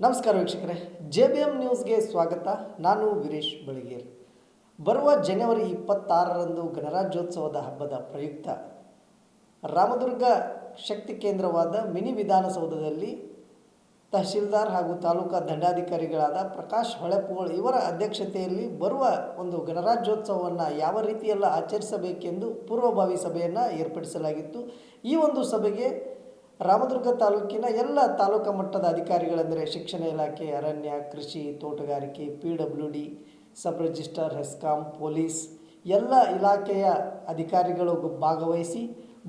ನಮಸ್ಕಾರ ವೀಕ್ಷಕರೇ J B M ನ್ಯೂಸ್ಗೆ ಸ್ವಾಗತ. ನಾನು ವೀರೇಶ್ ಬಳಿಗೇರ್. ಬರುವ ಜನವರಿ ಇಪ್ಪತ್ತಾರರಂದು ಗಣರಾಜ್ಯೋತ್ಸವದ ಹಬ್ಬದ ಪ್ರಯುಕ್ತ, ರಾಮದುರ್ಗ ಶಕ್ತಿ ಕೇಂದ್ರವಾದ ಮಿನಿ ವಿಧಾನಸೌಧದಲ್ಲಿ ತಹಶೀಲ್ದಾರ್ ಹಾಗೂ ತಾಲೂಕಾ ದಂಡಾಧಿಕಾರಿಗಳಾದ ಪ್ರಕಾಶ್ ಹೊಳೆಪೋಳ್ ಇವರ ಅಧ್ಯಕ್ಷತೆಯಲ್ಲಿ ಬರುವ ಒಂದು ಗಣರಾಜ್ಯೋತ್ಸವವನ್ನು ಯಾವ ರೀತಿಯೆಲ್ಲ ಆಚರಿಸಬೇಕೆಂದು ಪೂರ್ವಭಾವಿ ಸಭೆಯನ್ನು ಏರ್ಪಡಿಸಲಾಗಿತ್ತು. ಈ ಒಂದು ಸಭೆಗೆ ರಾಮದುರ್ಗ ತಾಲೂಕಿನ ಎಲ್ಲ ತಾಲೂಕು ಮಟ್ಟದ ಅಧಿಕಾರಿಗಳೆಂದರೆ ಶಿಕ್ಷಣ ಇಲಾಖೆ, ಅರಣ್ಯ, ಕೃಷಿ, ತೋಟಗಾರಿಕೆ, P W D, sub register HESCOM, police ಎಲ್ಲ ಇಲಾಖೆಯ ಅಧಿಕಾರಿಗಳು ಭಾಗವಹಿಸಿ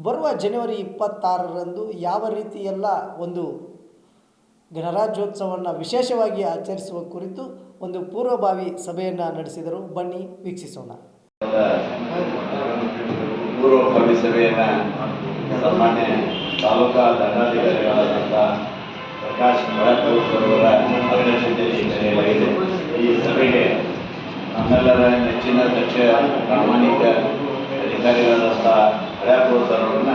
ಬರುವ ಜನವರಿ ಇಪ್ಪತ್ತಾರರಂದು ಯಾವ ರೀತಿಯೆಲ್ಲ ಒಂದು ಗಣರಾಜ್ಯೋತ್ಸವವನ್ನು ವಿಶೇಷವಾಗಿ ಆಚರಿಸುವ ಕುರಿತು ಒಂದು ಪೂರ್ವಭಾವಿ ಸಭೆಯನ್ನು ನಡೆಸಿದರು. ಬನ್ನಿ, ವೀಕ್ಷಿಸೋಣ. ಪೂರ್ವಭಾವಿ ಸಭೆಯನ್ನ ಸನ್ಮಾನ್ಯ ತಾಲೂಕಾ ದಂಡಾಧಿಕಾರಿಗಳಾದಂಥ ಪ್ರಕಾಶ್ ಮೊಳಕೂರ್ ಅವರ ಅಧ್ಯಕ್ಷತೆಯಲ್ಲಿ ಕರೆಯಲಾಗಿದೆ ಈ ಸಭೆಗೆ ನಮ್ಮೆಲ್ಲರ ನೆಚ್ಚಿನ ಕಕ್ಷೆಯ ಪ್ರಾಮಾಣಿಕ ಅಧಿಕಾರಿಗಳಾದಂಥ ಹಳ್ಯಾಪುರ ಸರ್ವರನ್ನ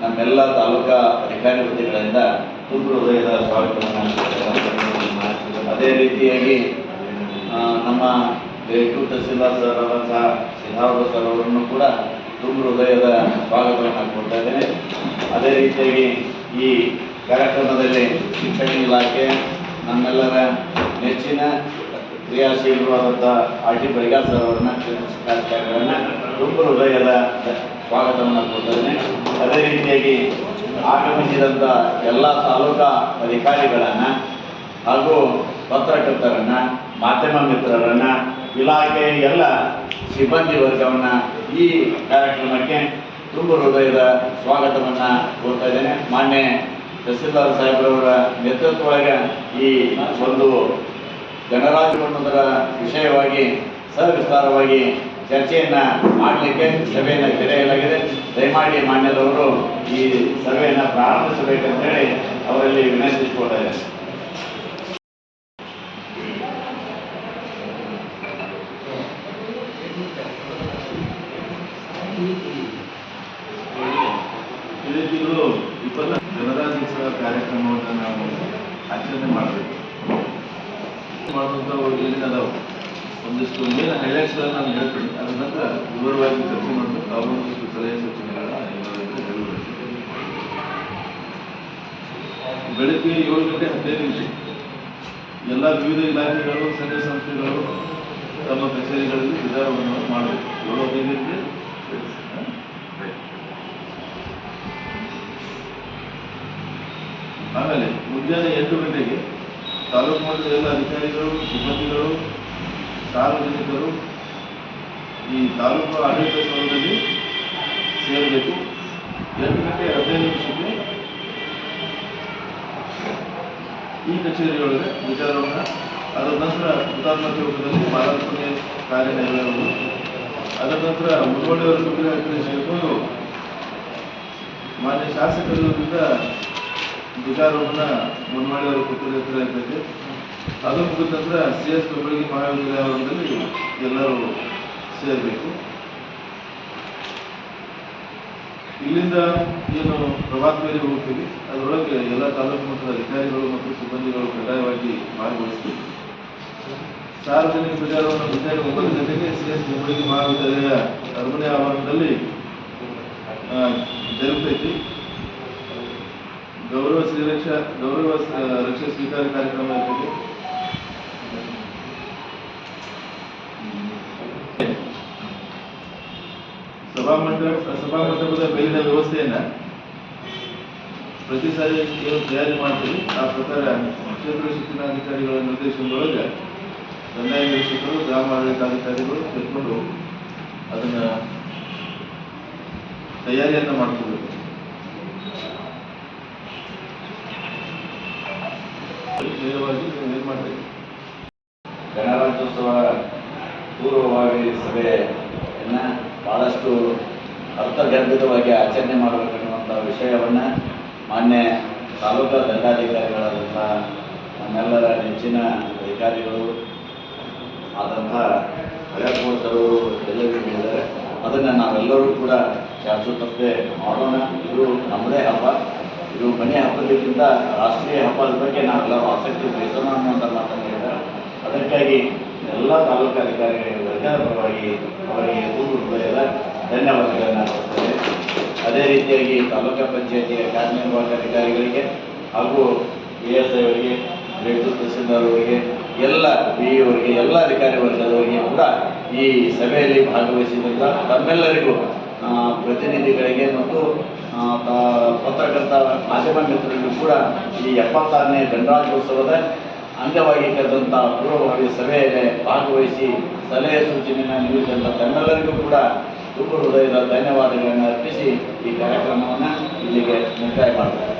ನಮ್ಮೆಲ್ಲ ತಾಲೂಕಾ ಅಧಿಕಾರಿ ವೃತ್ತಿಗಳಿಂದ ತುಂಬು ಹೃದಯದ ಸ್ವಾಗತವನ್ನು ಅದೇ ರೀತಿಯಾಗಿ ನಮ್ಮ ಬೇಟು ತಹಸೀಲ್ದಾರ್ ಸರ್ ಅವರ ಸಿದ್ಧಾರ್ಥ ಸರ್ ಅವರನ್ನು ಕೂಡ ತುಂಬ ಹೃದಯದ ಸ್ವಾಗತವನ್ನು ಕೊಡ್ತಾ ಇದ್ದೇನೆ. ಅದೇ ರೀತಿಯಾಗಿ ಈ ಕಾರ್ಯಕ್ರಮದಲ್ಲಿ ಶಿಕ್ಷಣ ಇಲಾಖೆ, ನಮ್ಮೆಲ್ಲರ ನೆಚ್ಚಿನ ಕ್ರಿಯಾಶೀಲವಾದಂಥ ಆರ್ ಟಿ ಬಳಿಗಾರ್ ಸರ್ ತುಂಬ ಹೃದಯದ ಸ್ವಾಗತವನ್ನು ಕೊಡ್ತಾ ಇದ್ದೇನೆ. ಅದೇ ರೀತಿಯಾಗಿ ಆಗಮಿಸಿದಂಥ ಎಲ್ಲ ತಾಲೂಕಾ ಅಧಿಕಾರಿಗಳನ್ನು ಹಾಗೂ ಪತ್ರಕರ್ತರನ್ನ, ಮಾಧ್ಯಮ ಮಿತ್ರರನ್ನ ಇಲಾಖೆ ಎಲ್ಲ ಸಿಬ್ಬಂದಿ ವರ್ಗವನ್ನ ಈ ಕಾರ್ಯಕ್ರಮಕ್ಕೆ ತುಂಬ ಹೃದಯದ ಸ್ವಾಗತವನ್ನ ಕೋರ್ತಾ ಇದ್ದೇನೆ. ಮಾನ್ಯ ತಹಸೀಲ್ದಾರ್ ಸಾಹೇಬ್ರವರ ನೇತೃತ್ವದೊಳಗೆ ಈ ಒಂದು ಗಣರಾಜ್ಯ ಅನ್ನೋದರ ವಿಷಯವಾಗಿ ಸವಿಸ್ತಾರವಾಗಿ ಚರ್ಚೆಯನ್ನ ಮಾಡಲಿಕ್ಕೆ ಸಭೆಯನ್ನು ತೆರೆಯಲಾಗಿದೆ. ದಯಮಾಡಿ ಮಾನ್ಯದವರು ಈ ಸಭೆಯನ್ನು ಪ್ರಾರಂಭಿಸಬೇಕಂತೇಳಿ ಅವರಲ್ಲಿ ವಿನಂತಿಸಿಕೊಳ್ತಾ ಇದ್ದೇನೆ ವಿದ್ಯಾರ್ಥಿಗಳು ಇಪ್ಪತ್ತ ಗಣರಾಜ್ಯೋತ್ಸವ ಕಾರ್ಯಕ್ರಮವನ್ನು ನಾವು ಆಚರಣೆ ಮಾಡಬೇಕು ಮಾಡುವಂಥವು ಅದಾವೆ ಒಂದಿಷ್ಟು ಮೇನ್ ಹೈಲೈಟ್ಸ್ಗಳನ್ನ ನಾನು ಹೇಳ್ತೀನಿ. ಅದರ ನಂತರ ವಿವರವಾಗಿ ಚರ್ಚೆ ಮಾಡಬೇಕು. ಅವರು ಒಂದಿಷ್ಟು ಸಲಹೆ ಸೂಚನೆಗಳನ್ನ ಬೆಳಗ್ಗೆ ಏಳು ಗಂಟೆ ಹದಿನೈದು ನಿಮಿಷ. ಎಲ್ಲ ವಿವಿಧ ಇಲಾಖೆಗಳು, ಸಂಘ ಸಂಸ್ಥೆಗಳು ತಮ್ಮ ಕಚೇರಿಗಳಲ್ಲಿ ವಿಧಾನವನ್ನು ಮಾಡಬೇಕು. ಏಳು ಹದಿನೈದಕ್ಕೆ ಆಮೇಲೆ ಮುಂಜಾನೆ ಎಂಟು ಗಂಟೆಗೆ ತಾಲೂಕು ಮಟ್ಟದ ಎಲ್ಲ ಅಧಿಕಾರಿಗಳು, ಸಿಬ್ಬಂದಿಗಳು, ಸಾರ್ವಜನಿಕರು ಈ ತಾಲೂಕು ಆಡಳಿತ ಸ್ಥಳದಲ್ಲಿ ಸೇರಬೇಕು. ಎರಡು ಗಂಟೆ ಹದಿನೈದು ನಿಮಿಷಕ್ಕೆ ಈ ಕಚೇರಿಯೊಳಗೆ ವಿಚಾರವನ್ನು ಅದರ ನಂತರ ಹುತಾತ್ಮ ಚೌಕದಲ್ಲಿ ಮಾಲಾರ್ಪಣೆ ಕಾರ್ಯ ಅದರ ನಂತರ ಮುನ್ವಡಿಯವರ ಸುಗ್ರಹ ಸೇರಿಕೊಂಡು ಮಾನ್ಯ ಶಾಸಕರಿಂದ ಧ್ವಜಾರೋಹಣ ಅವರು ಪುತ್ರದ ಹತ್ರ ಇರ್ತೈತೆ. ಅದು ಮುಗಿದ ಸಿ ಎಸ್ ಕಬಳಗಿ ಮಹಾವಿದ್ಯಾಲಯದಲ್ಲಿ ಎಲ್ಲರೂ ಸೇರಬೇಕು. ಇಲ್ಲಿಂದ ಏನು ಪ್ರಭಾತ್ ಮೇಲೆ ಹೋಗ್ತೀವಿ. ಅದರೊಳಗೆ ಎಲ್ಲ ತಾಲೂಕು ಮಟ್ಟದ ಅಧಿಕಾರಿಗಳು ಮತ್ತು ಸಿಬ್ಬಂದಿಗಳು ಕಡ್ಡಾಯವಾಗಿ ಭಾಗವಹಿಸ್ತೀವಿ ಸಾರ್ವಜನಿಕ ಧ್ವಜಾರೋಹಣ ಮುಂಜಾನೆ ಒಂಬತ್ತು ಗಂಟೆಗೆ ಸಿ ಎಸ್ ಕಬಳಗಿ ಮಹಾವಿದ್ಯಾಲಯ ಅರಮನೆ ಆವರಣದಲ್ಲಿ ಜರುಗ್ತೈತಿ. ಗೌರವ ಶ್ರೀರಕ್ಷಾ, ಗೌರವ ರಕ್ಷಾ ಸ್ವೀಕಾರ ಕಾರ್ಯಕ್ರಮ ಇರ್ತದೆ. ಸಭಾಮಂಡಪ ಸಭಾಮಂಟಪದ ಮೇಲಿನ ವ್ಯವಸ್ಥೆಯನ್ನ ಪ್ರತಿ ಸಾರಿ ಏನು ತಯಾರಿ ಮಾಡ್ತೀವಿ. ಆ ಪ್ರಕಾರ ಕ್ಷೇತ್ರ ಶಿಕ್ಷಣಾಧಿಕಾರಿಗಳ ನಿರ್ದೇಶನದೊಳಗೆ ಕಂದಾಯ ನಿರೀಕ್ಷಕರು ಗ್ರಾಮ ಆಡಳಿತಾಧಿಕಾರಿಗಳು ತಿಳ್ಕೊಂಡು ಅದನ್ನ ತಯಾರಿಯನ್ನ ಮಾಡ್ಕೋಬೇಕು ನೇರವಾಗಿ ನಿರ್ಮಾಣ ಗಣರಾಜ್ಯೋತ್ಸವ ಪೂರ್ವಭಾವಿ ಸಭೆಯನ್ನ ಬಹಳಷ್ಟು ಅರ್ಥಗರ್ಭಿತವಾಗಿ ಆಚರಣೆ ಮಾಡಬೇಕನ್ನುವಂಥ ವಿಷಯವನ್ನ ಮಾನ್ಯ ತಾಲೂಕಾ ದಂಡಾಧಿಕಾರಿಗಳಾದಂಥ ನಮ್ಮೆಲ್ಲರ ನೆಚ್ಚಿನ ಅಧಿಕಾರಿಗಳು ಆದಂಥ ಹಳೆಕೋಟ್ ಅವರು ಎಲ್ಲರಿಗೂ ಹೇಳಿದ್ದಾರೆ. ಅದನ್ನು ನಾವೆಲ್ಲರೂ ಕೂಡ ಚಾಚು ಮಾಡೋಣ. ಇದು ನಮ್ಮದೇ ಹಬ್ಬ. ಇದು ಮನೆ ಹಬ್ಬದಕ್ಕಿಂತ ರಾಷ್ಟ್ರೀಯ ಹಬ್ಬದ ಬಗ್ಗೆ ನಾವೆಲ್ಲರೂ ಆಸಕ್ತಿ ವಹಿಸೋಣ ಅನ್ನುವಂಥ ಮಾತನ್ನು ಅದಕ್ಕಾಗಿ ಎಲ್ಲ ತಾಲೂಕು ಅಧಿಕಾರಿಗಳಿಗೆ ವರ್ಗದ ಪರವಾಗಿ ಅವರಿಗೆ ದೂರು ಧನ್ಯವಾದಗಳನ್ನು ಕೊಡ್ತೇವೆ ಅದೇ ರೀತಿಯಾಗಿ ತಾಲೂಕಾ ಪಂಚಾಯತಿಯ ಕಾರ್ಯನಿರ್ವಾಹಕ ಅಧಿಕಾರಿಗಳಿಗೆ ಹಾಗೂ ಎ ಎಸ್ ಐ ಅವರಿಗೆ ರೇಟು ತಹಸೀಲ್ದಾರ್ ಅವರಿಗೆ, ಎಲ್ಲ ಬಿ ಇವರಿಗೆ ಅವರಿಗೆ, ಎಲ್ಲ ಅಧಿಕಾರಿ ವರ್ಗದವರಿಗೆ ಕೂಡ ಈ ಸಭೆಯಲ್ಲಿ ಭಾಗವಹಿಸಿದಂಥ ತಮ್ಮೆಲ್ಲರಿಗೂ ಪ್ರತಿನಿಧಿಗಳಿಗೆ ಮತ್ತು ಪತ್ರಕರ್ತ ಮಾಧ್ಯಮ ಮಿತ್ರರಿಗೂ ಕೂಡ ಈ ಎಪ್ಪತ್ತಾರನೇ ಗಣರಾಜ್ಯೋತ್ಸವದ ಅಂಗವಾಗಿ ಕರೆದಂಥ ಪೂರ್ವಭಾವಿ ಸಭೆಯಲ್ಲಿ ಭಾಗವಹಿಸಿ ಸಲಹೆ ಸೂಚನೆಯನ್ನು ನೀಡಿದಂಥ ತಮ್ಮೆಲ್ಲರಿಗೂ ಕೂಡ ತುಂಬ ಹೃದಯದ ಧನ್ಯವಾದಗಳನ್ನು ಅರ್ಪಿಸಿ ಈ ಕಾರ್ಯಕ್ರಮವನ್ನು ಇಲ್ಲಿಗೆ ಮುಕ್ತಾಯ ಮಾಡ್ತಾರೆ